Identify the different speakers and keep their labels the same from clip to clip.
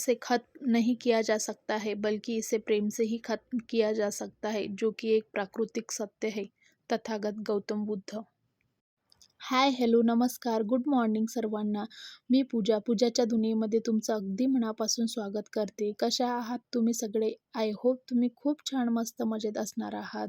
Speaker 1: से ख़त्म नहीं किया जा सकता है बल्कि इसे प्रेम से ही ख़त्म किया जा सकता है जो कि एक प्राकृतिक सत्य है तथागत गौतम बुद्ध। हाय हॅलो नमस्कार गुड मॉर्निंग सर्वांना. मी पूजा. पूजाच्या दुनियेमध्ये तुमचं अगदी मनापासून स्वागत करते. कशा आहात तुम्ही सगळे? आय होप तुम्ही खूप छान मस्त मजेत असणार आहात.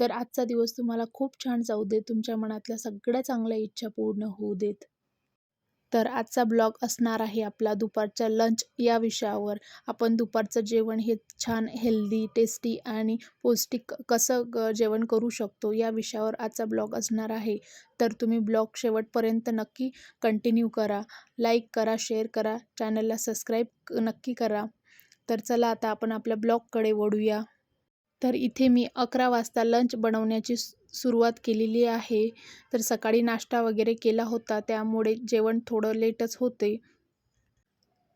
Speaker 1: तर आजचा दिवस तुम्हाला खूप छान जाऊ दे तुमच्या मनातल्या सगळ्या चांगल्या इच्छा पूर्ण होऊ देत. तर आजचा ब्लॉग असणार आहे आपला दुपारच्या लंच या विषयावर. आपण दुपारचं जेवण हे छान हेल्दी टेस्टी आणि पौष्टिक कसं ग जेवण करू शकतो या विषयावर आजचा ब्लॉग असणार आहे. तर तुम्ही ब्लॉग शेवटपर्यंत नक्की कंटिन्यू करा. लाईक करा शेअर करा चॅनलला सबस्क्राईब नक्की करा. तर चला आता आपण आपल्या ब्लॉगकडे वळूया. तर इथे मी अकरा वाजता लंच बनवण्याची सुरुवात केलेली आहे. तर सकाळी नाश्ता वगैरे केला होता त्यामुळे जेवण थोडं लेटच होते.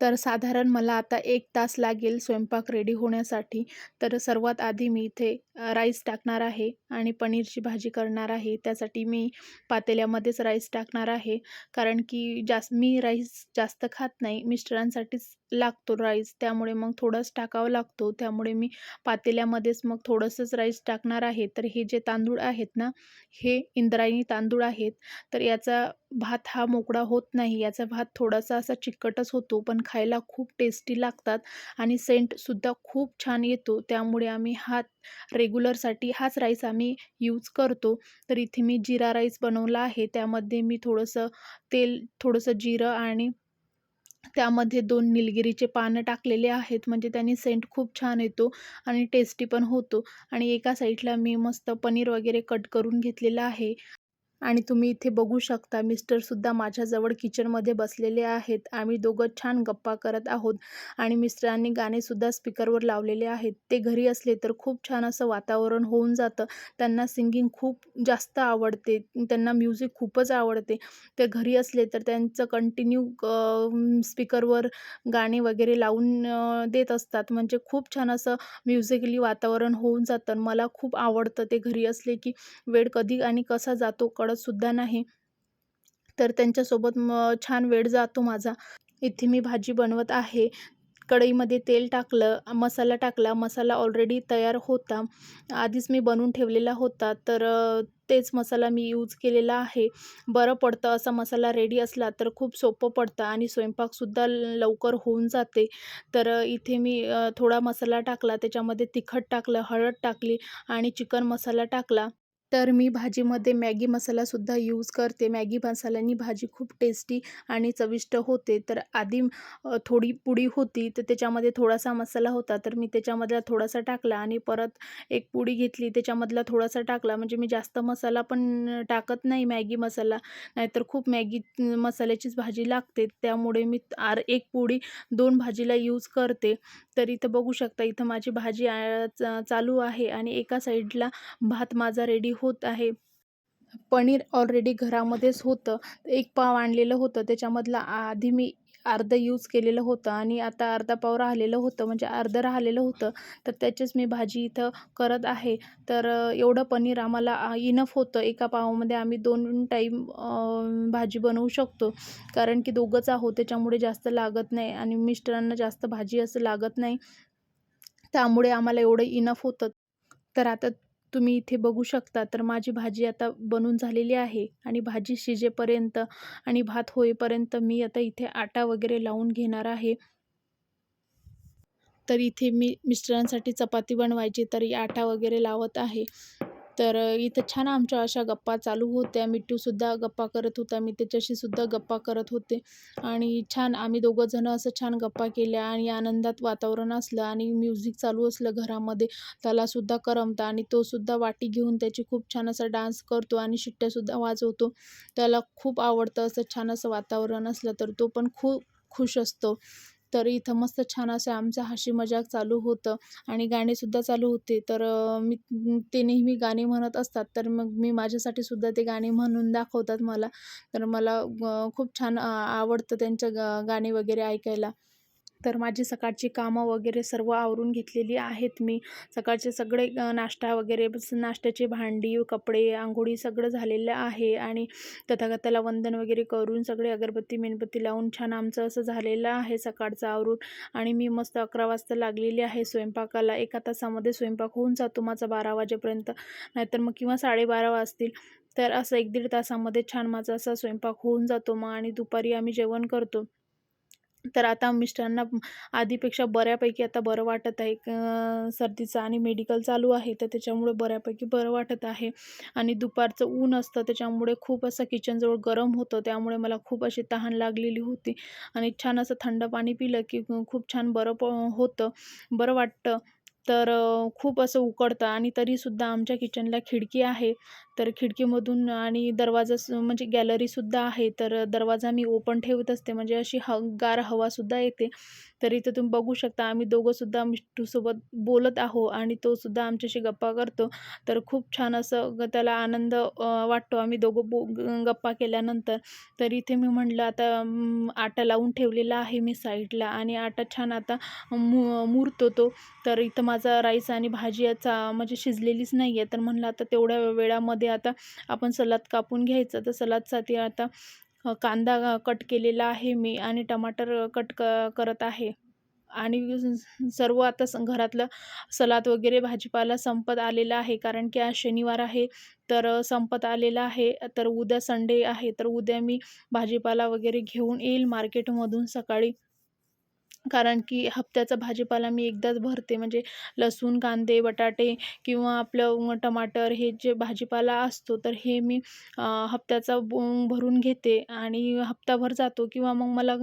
Speaker 1: तर साधारण मला आता एक तास लागेल स्वयंपाक रेडी होण्यासाठी. तर सर्वात आधी मी इथे राईस टाकणार आहे आणि पनीरची भाजी करणार आहे. त्यासाठी मी पातेल्यामध्येच राईस टाकणार आहे. कारण की जास्त मी राईस जास्त खात नाही. मिस्टरांसाठीच लागतो राईस त्यामुळे मग थोडंच टाकावं लागतो. त्यामुळे मी पातेल्यामध्येच मग थोडंसंच राईस टाकणार आहे. तर हे जे तांदूळ आहेत ना हे इंद्रायणी तांदूळ आहेत. तर याचा भात हा मोकळा होत नाही. याचा भात थोडासा असा चिकटच होतो पण खायला खूप टेस्टी लागतात आणि सेंटसुद्धा खूप छान येतो. त्यामुळे आम्ही हा रेग्युलरसाठी हाच राईस आम्ही यूज करतो. तर इथे मी जिरा राईस बनवला आहे. त्यामध्ये मी थोडंसं तेल थोडंसं जिरं आणि त्यामध्ये दोन निलगिरीचे पानं टाकलेले आहेत. म्हणजे त्यांनी सेंट खूप छान येतो आणि टेस्टी पण होतो. आणि एका साईडला मी मस्त पनीर वगैरे कट करून घेतलेलं आहे. आणि तुम्ही इथे बघू शकता मिस्टरसुद्धा माझ्याजवळ किचनमध्ये बसलेले आहेत. आम्ही दोघं छान गप्पा करत आहोत आणि मिस्टरांनी गाणेसुद्धा स्पीकरवर लावलेले आहेत. ते घरी असले तर खूप छान असं वातावरण होऊन जातं. त्यांना सिंगिंग खूप जास्त आवडते. त्यांना म्युझिक खूपच आवडते. ते घरी असले तर त्यांचं कंटिन्यू स्पीकरवर गाणे वगैरे लावून देत असतात. म्हणजे खूप छान असं म्युझिकली वातावरण होऊन जातं. मला खूप आवडतं ते घरी असले की वेळ कधी आणि कसा जातो कळत सुद्धा नाही. तर त्यांच्यासोबत म छान वेळ जातो माझा. इथे मी भाजी बनवत आहे. कढईमध्ये तेल टाकलं मसाला टाकला मसाला ऑलरेडी तयार होता. आधीच मी बनवून ठेवलेला होता तर तेच मसाला मी यूज केलेला आहे. बरं पडतं असा मसाला रेडी असला तर खूप सोपं पडतं आणि स्वयंपाकसुद्धा लवकर होऊन जाते. तर इथे मी थोडा मसाला टाकला त्याच्यामध्ये तिखट टाकलं हळद टाकली आणि चिकन मसाला टाकला. तर मी भाजीमध्ये मॅगी मसालासुद्धा यूज करते. मॅगी मसाल्याने भाजी खूप टेस्टी आणि चविष्ट होते. तर आधी थोडी पुडी होती तर त्याच्यामध्ये थोडासा मसाला होता. तर मी त्याच्यामधला थोडासा टाकला आणि परत एक पुडी घेतली. त्याच्यामधला थोडासा टाकला. म्हणजे मी जास्त मसाला पण टाकत नाही मॅगी मसाला. नाहीतर खूप मॅगी मसाल्याचीच भाजी लागते. त्यामुळे मी आर एक पुडी दोन भाजीला यूज करते. तर इथं बघू शकता इथं माझी भाजी चालू आहे आणि एका साईडला भात माझा रेडी होत आहे. पनीर ऑलरेडी घरामध्येच होतं. एक पाव आणलेलं होतं. त्याच्यामधला आधी मी अर्धं यूज केलेलं होतं आणि आता अर्धा पाव राहिलेलं होतं. म्हणजे अर्धं राहिलेलं होतं. तर त्याचीच मी भाजी इथं करत आहे. तर एवढं पनीर आम्हाला इनफ होतं. एका पावामध्ये आम्ही दोन टाईम भाजी बनवू शकतो. कारण की दोघंच आहोत. त्याच्यामुळे जास्त लागत नाही आणि मिस्टरांना जास्त भाजी असं लागत नाही. त्यामुळे आम्हाला एवढं इनफ होतं. तर आता तुम्ही इथे बघू शकता. तर माझी भाजी आता बनून झालेली आहे आणि भाजी शिजेपर्यंत आणि भात होईपर्यंत मी आता इथे आटा वगैरे लावून घेणार आहे. तर इथे मी मिस्टरांसाठी चपाती बनवायची तरी आटा वगैरे लावत आहे. तर इथं छान आमच्या अशा गप्पा चालू होत्या. मिट्टूसुद्धा गप्पा करत होता. मी त्याच्याशी सुद्धा गप्पा करत होते. आणि छान आम्ही दोघंजणं असं छान गप्पा केल्या आणि आनंदात वातावरण असलं आणि म्युझिक चालू असलं घरामध्ये त्यालासुद्धा करमतं आणि तोसुद्धा वाटी घेऊन त्याची खूप छान असा डान्स करतो आणि शिट्ट्यासुद्धा वाजवतो. त्याला खूप आवडतं असं छान असं वातावरण असलं तर तो पण खूप खुश असतो. तर इथं मस्त छान असं आमचं हसी मजाक चालू होतं आणि गाणेसुद्धा चालू होते. तर मी ते नेहमी गाणे म्हणत असतात. तर मग मी माझ्यासाठी सुद्धा ते गाणे म्हणून दाखवतात मला. तर मला खूप छान आवडतं त्यांचं ग गाणे वगैरे ऐकायला. तर माझी सकाळची कामं वगैरे सर्व आवरून घेतलेली आहेत मी. सकाळचे सगळे नाश्ता वगैरे नाश्त्याची भांडी कपडे आंघोळी सगळं झालेलं आहे आणि तथागताला वंदन वगैरे करून सगळे अगरबत्ती मेणबत्ती लावून छान आमचं असं झालेलं आहे सकाळचं आवरून. आणि मी मस्त अकरा वाजता लागलेली आहे स्वयंपाकाला. एका तासामध्ये स्वयंपाक होऊन जातो माझा बारा वाजेपर्यंत. नाहीतर मग किंवा साडेबारा वाजतील. तर असं एक दीड तासामध्ये छान माझा असा स्वयंपाक होऊन जातो मग आणि दुपारी आम्ही जेवण करतो. तर आता मिस्टरांना आधीपेक्षा बऱ्यापैकी आता बरं वाटत आहे. सर्दीचं आणि मेडिकल चालू आहे तर त्याच्यामुळे बऱ्यापैकी बरं वाटत आहे. आणि दुपारचं ऊन असतं त्याच्यामुळे खूप असं किचनजवळ गरम होतं त्यामुळे मला खूप अशी तहान लागलेली होती. आणि छान असं थंड पाणी पिलं की खूप छान बरं प होतं. बरं वाटतं. तर खूप असं उकडतं आणि तरीसुद्धा आमच्या किचनला खिडकी आहे. तर खिडकीमधून आणि दरवाजा म्हणजे गॅलरीसुद्धा आहे तर दरवाजा मी ओपन ठेवत असते. म्हणजे अशी ह गार हवासुद्धा येते. तर इथं तुम्ही बघू शकता आम्ही दोघंसुद्धा मिष्टूसोबत बोलत आहो आणि तोसुद्धा आमच्याशी गप्पा करतो. तर खूप छान असं ग- त्याला आनंद वाटतो. आम्ही दोघं बो गप्पा केल्यानंतर. तर इथे मी म्हटलं आता आटा लावून ठेवलेला आहे मी साईडला आणि आटा छान आता मु मुरतो तो. तर इथं माझा राईस आणि भाजी याचा म्हणजे शिजलेलीच नाही आहे तर म्हणलं आता तेवढ्या वेळामध्ये आता आपण सलाद कापून घ्यायचं. तर सलादसाठी आता कांदा कट केलेला आहे मी आणि टमाटर कट क करत आहे. आणि सर्व आता स- घरातलं सलाद वगैरे भाजीपाला संपत आलेला आहे. कारण की आज शनिवार आहे तर संपत आलेला आहे. तर उद्या संडे आहे तर उद्या मी भाजीपाला वगैरे घेऊन येईल मार्केटमधून सकाळी. कारण की हप्त्याचा भाजीपाला मी एकदाच भरते. म्हणजे लसूण कांदे बटाटे किंवा आपलं टमाटर हे जे भाजीपाला असतो तर हे मी हप्त्याचा भरून घेते आणि हप्ताभर जातो किंवा मग मला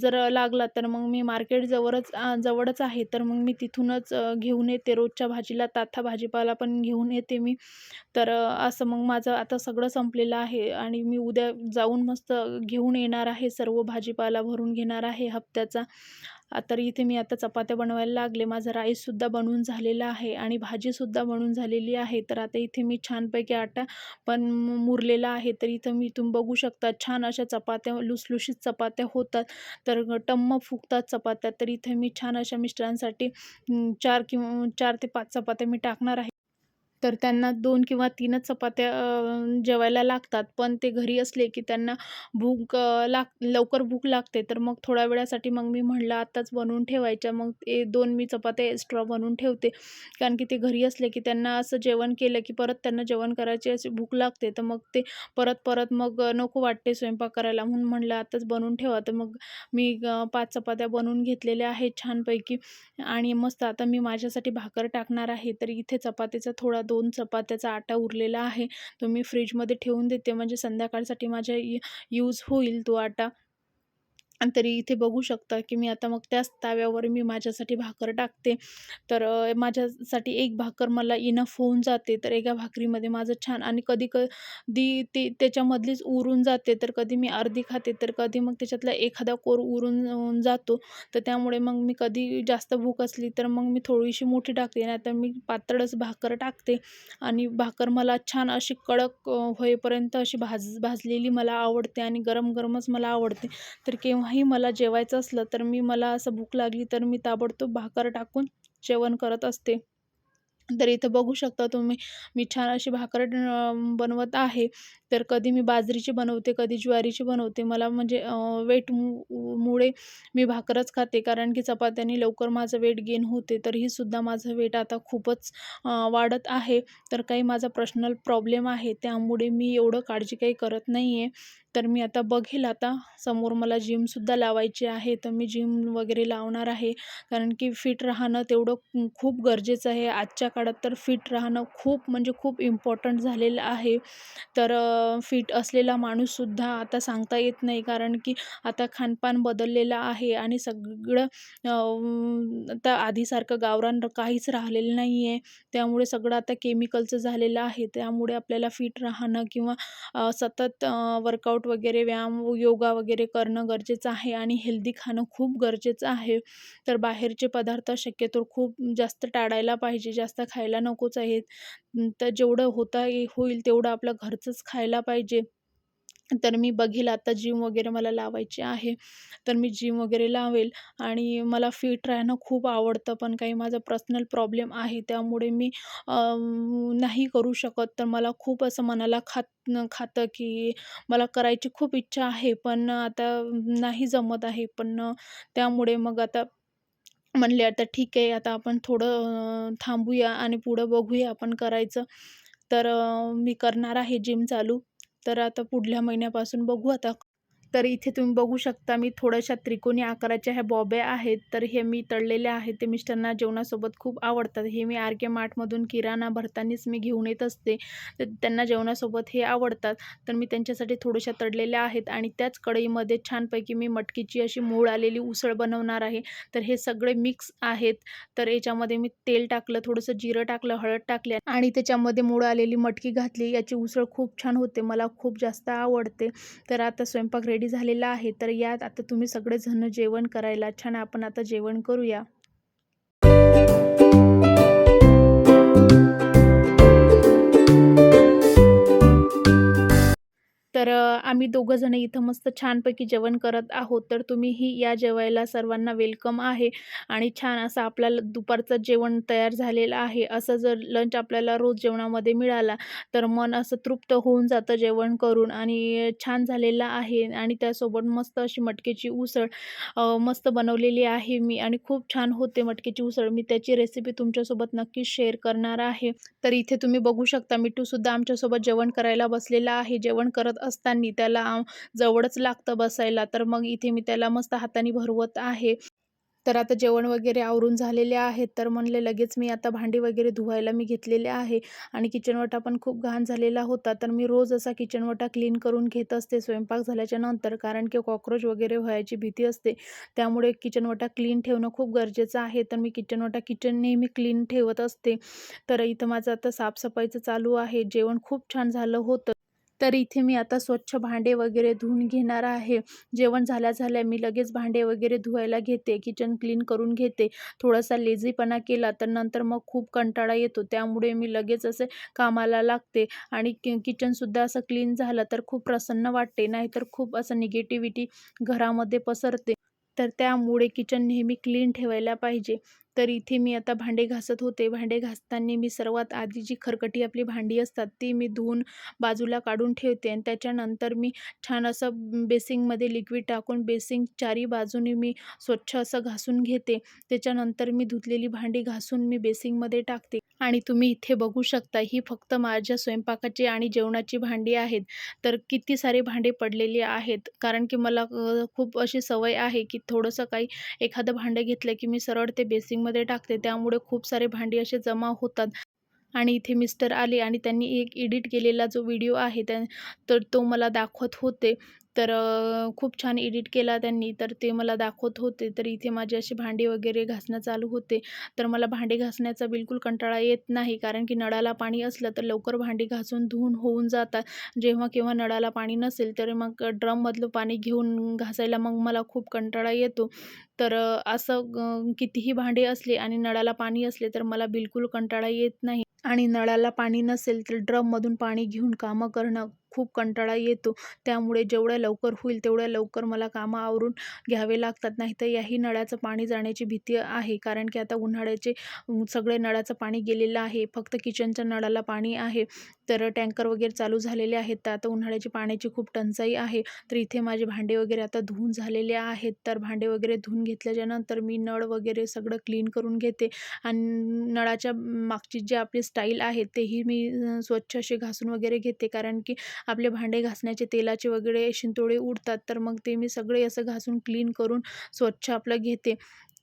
Speaker 1: जर लागला तर मग मी मार्केट जवळच जवळच आहे तर मग मी तिथूनच घेऊन येते. रोजच्या भाजीला ताथा भाजीपाला पण घेऊन येते मी. तर असं मग माझं आता सगळं संपलेलं आहे आणि मी उद्या जाऊन मस्त घेऊन येणार आहे. सर्व भाजीपाला भरून घेणार आहे हप्त्याचा. तर इथे मी आता चपात्या बनवायला लागले. माझा राईससुद्धा बनवून झालेला आहे आणि भाजीसुद्धा बनवून झालेली आहे. तर आता इथे मी छानपैकी आटा पण मुरलेला आहे. तर इथं मी तुम्ही बघू शकता छान अशा चपात्या लुसलुशीत चपात्या होतात. तर टम्म फुगतात चपात्या. तर इथे मी छान अशा मिस्टरांसाठी चार किंवा चार ते पाच चपात्या मी टाकणार आहे. तर त्यांना दोन किंवा तीनच चपात्या जेवायला लागतात. पण ते घरी असले की त्यांना भूक लाग लवकर भूक लागते. तर मग थोड्या वेळासाठी मग मी म्हणलं आत्ताच बनवून ठेवायच्या. मग ते दोन मी चपात्या एक्स्ट्रा बनवून ठेवते. कारण की ते घरी असले की त्यांना असं जेवण केलं की परत त्यांना जेवण करायची अशी भूक लागते. तर मग ते परत परत मग नको वाटते स्वयंपाक करायला. म्हणून म्हणलं आत्ताच बनवून ठेवा. तर मग मी पाच चपात्या बनवून घेतलेल्या आहेत छानपैकी. आणि मस्त आता मी माझ्यासाठी भाकर टाकणार आहे. तर इथे चपातीचा थोडा दोन चपात्याचा आटा उरलेला आहे. तो मी फ्रीजमध्ये ठेवून देते. म्हणजे संध्याकाळसाठी माझ्या यूज होईल तो आटा. तरी इथे बघू शकता की मी आता मग त्याच ताव्यावर मी माझ्यासाठी भाकर टाकते. तर माझ्यासाठी एक भाकर मला इनफ होऊन जाते. तर एका भाकरीमध्ये माझं छान आणि कधी कधी ती त्याच्यामधलीच उरून जाते. तर कधी मी अर्धी खाते तर कधी मग त्याच्यातला एखादा कोर उरून जातो. तर त्यामुळे मग मी कधी जास्त भूक असली तर मग मी थोडीशी मोठी टाकते. नाहीतर मी पातळच भाकर टाकते. आणि भाकर मला छान अशी कडक होईपर्यंत अशी भाज भाजलेली मला आवडते आणि गरम गरमच मला आवडते. तर केव्हा नाही मला जेवायचं असलं तर मी मला असं भूक लागली तर मी ताबडतोब भाकर टाकून जेवण करत असते. तर इथं बघू शकता तुम्ही मी छान अशी भाकर बनवत आहे. तर कधी मी बाजरीची बनवते कधी ज्वारीची बनवते. मला म्हणजे वेट मुळे मी भाकरच खाते. कारण की चपात्याने लवकर माझं वेट गेन होते. तर ही सुद्धा माझं वेट आता खूपच वाढत आहे. तर काही माझा पर्सनल प्रॉब्लेम आहे. त्यामुळे मी एवढं काळजी काही करत नाही आहे तर मी आता बघेल आता. समोर मला जिमसुद्धा लावायची आहे तर मी जिम वगैरे लावणार आहे. कारण की फिट राहणं तेवढं खूप गरजेचं आहे. आजच्या काळात तर फिट राहणं खूप म्हणजे खूप इम्पॉर्टंट झालेलं आहे. तर फिट असलेला माणूससुद्धा आता सांगता येत नाही. कारण की आता खानपान बदललेलं आहे आणि सगळं आता आधीसारखं गावरान काहीच राहिलेलं नाही आहे त्यामुळे सगळं आता केमिकलचं झालेलं आहे. त्यामुळे आपल्याला फिट राहणं किंवा सतत वर्कआउट वगैरे व्यायाम योगा वगैरे करणं गरजेचं आहे आणि हेल्दी खाणं खूप गरजेचं आहे. तर बाहेरचे पदार्थ शक्यतो खूप जास्त टाळायला पाहिजे जास्त खायला नकोच आहेत. तर जेवढं होता होईल तेवढं आपलं घरचंच खायला पाहिजे. तर मी बघेल आता जिम वगैरे मला लावायची आहे तर मी जिम वगैरे लावेल. आणि मला फिट राहणं खूप आवडतं पण काही माझा पर्सनल प्रॉब्लेम आहे त्यामुळे मी नाही करू शकत. तर मला खूप असं मनाला खात खातं की मला करायची खूप इच्छा आहे पण आता नाही जमत आहे. पण त्यामुळे मग आता म्हणले आता ठीक आहे आता आपण थोडं थांबूया आणि पुढं बघूया आपण करायचं. तर मी करणार आहे जिम चालू. तर आता पुढल्या महिन्यापासून बघू आता तर इथे तुम्ही बघू शकता मी थोड्याशा त्रिकोणी आकाराच्या ह्या बॉब्या आहेत. तर हे मी तळलेल्या आहेत. ते मिस्टरांना जेवणासोबत खूप आवडतात. हे मी आर के मार्टमधून किराणा भरतानीच मी घेऊन येत असते. तर त्यांना जेवणासोबत हे आवडतात. तर मी त्यांच्यासाठी थोड्याशा तळलेल्या आहेत आणि त्याच कढईमध्ये छानपैकी मी मटकीची अशी मूळ आलेली उसळ बनवणार आहे. तर हे सगळे मिक्स आहेत. तर याच्यामध्ये मी तेल टाकलं थोडंसं जिरं टाकलं हळद टाकले आणि त्याच्यामध्ये मूळ आलेली मटकी घातली. याची उसळ खूप छान होते. मला खूप जास्त आवडते. तर आता स्वयंपाक रेडी झालेला आहे तर यात आता तुम्ही सगळेजण जेवण करायला. छान आपण आता जेवण करूया. तर आम्ही दोघंजणं इथं मस्त छानपैकी जेवण करत आहोत. तर तुम्हीही या जेवायला सर्वांना वेलकम आहे. आणि छान असं आपल्याला दुपारचं जेवण तयार झालेलं आहे. असं जर लंच आपल्याला रोज जेवणामध्ये मिळाला तर मन असं तृप्त होऊन जातं जेवण करून आणि छान झालेलं आहे. आणि त्यासोबत मस्त अशी मटकेची उसळ मस्त बनवलेली आहे मी. आणि खूप छान होते मटकीची उसळ. मी त्याची रेसिपी तुमच्यासोबत नक्कीच शेअर करणार आहे. तर इथे तुम्ही बघू शकता मिठूसुद्धा आमच्यासोबत जेवण करायला बसलेला आहे. जेवण करत असताना त्याला जवळच लागतं बसायला तर मग इथे मी त्याला मस्त हाताने भरवत आहे. तर आता जेवण वगैरे आवरून झालेले आहेत तर म्हणले लगेच मी आता भांडी वगैरे धुवायला मी घेतलेले आहे. आणि किचनवटा पण खूप घाण झालेला होता तर मी रोज असा किचनवटा क्लीन करून घेत असते स्वयंपाक झाल्याच्यानंतर कारण की कॉक्रोच वगैरे व्हायची भीती असते. त्यामुळे किचनवटा क्लीन ठेवणं खूप गरजेचं आहे तर मी किचनवटा किचन नेहमी क्लीन ठेवत असते. तर इथं माझं आता साफसफाईचं चालू आहे जेवण खूप छान झालं होतं. तर इथे मी आता स्वच्छ भांडे वगैरे धुवून घेणार आहे. जेवण झाल्या झाल्या मी लगेच भांडे वगैरे धुवायला घेते किचन क्लीन करून घेते. थोडासा लेझीपणा केला तर नंतर मग खूप कंटाळा येतो. त्यामुळे मी लगेच असे कामाला लागते आणि कि किचनसुद्धा असं क्लीन झालं तर खूप प्रसन्न वाटते नाहीतर खूप असं निगेटिव्हिटी घरामध्ये पसरते. तर त्यामुळे किचन नेहमी क्लीन ठेवायला पाहिजे. तर इथे मी आता भांडे घासत होते. भांडे घासताना मी सर्वात आधी जी खरकटी आपली भांडी असतात ती मी धुवून बाजूला काढून ठेवते आणि त्याच्यानंतर मी छान असं बेसिंगमध्ये लिक्विड टाकून बेसिंग चारी बाजूनी मी स्वच्छ असं घासून घेते. त्याच्यानंतर मी धुतलेली भांडी घासून मी बेसिंगमध्ये टाकते. आणि तुम्ही इथे बघू शकता ही फक्त माझ्या स्वयंपाकाची आणि जेवणाची भांडी आहेत. तर किती सारे भांडे पडलेली आहेत. कारण की मला खूप अशी सवय आहे की थोडंसं काही एखादं भांडं घेतलं की मी सरळ ते बेसिंगमध्ये टाकते. त्यामुळे खूप सारे भांडी असे जमा होतात. आणि इथे मिस्टर आले आणि त्यांनी एक एडिट केलेला जो व्हिडिओ आहे त्या तर तो मला दाखवत होते. तर खूप छान एडिट केला त्यांनी. तर ते मला दाखवत होते. तर इथे माझे अशी भांडे वगैरे घासणं चालू होते. तर मला भांडे घासण्याचा बिलकुल कंटाळा येत नाही. कारण की नळाला पाणी असलं तर लवकर भांडी घासून धुवून होऊन जातात. जेव्हा केव्हा नळाला पाणी नसेल तर मग ड्रममधलं पाणी घेऊन घासायला मग मला खूप कंटाळा येतो. तर असं कितीही भांडे असले आणि नळाला पाणी असले तर मला बिलकुल कंटाळा येत नाही. आणि नळाला पाणी नसेल तर ड्रममधून पाणी घेऊन कामं करणं खूप कंटाळा येतो. त्यामुळे जेवढ्या लवकर होईल तेवढ्या लवकर मला कामं आवरून घ्यावे लागतात. नाहीतर याही नळाचं पाणी जाण्याची भीती आहे. कारण की आता उन्हाळ्याचे सगळे नळाचं पाणी गेलेलं आहे. फक्त किचनच्या नळाला पाणी आहे. तर टँकर वगैरे चालू झालेले आहेत. तर आता उन्हाळ्याची पाण्याची खूप टंचाई आहे. तर इथे माझे भांडे वगैरे आता धुवून झालेले आहेत. तर भांडे वगैरे धुवून घेतल्याच्यानंतर मी नळ वगैरे सगळं क्लीन करून घेते. आणि नळाच्या मागची जी आपली स्टाईल आहे तेही मी स्वच्छ असे घासून वगैरे घेते. कारण की आपले भांडे घासण्याचे तेलाचे वगैरे शिंतोडे उडतात तर मग ते मी सगळे असं घासून क्लीन करून स्वच्छ आपलं घेते.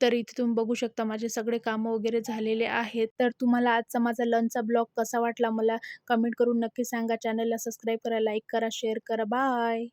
Speaker 1: तर इथे तुम्ही बघू शकता माझे सगळे कामं वगैरे झालेले आहेत. तर तुम्हाला आजचा माझा लंचचा ब्लॉग कसा वाटला मला कमेंट करून नक्की सांगा. चॅनलला सबस्क्राईब करा लाईक करा शेअर करा. बाय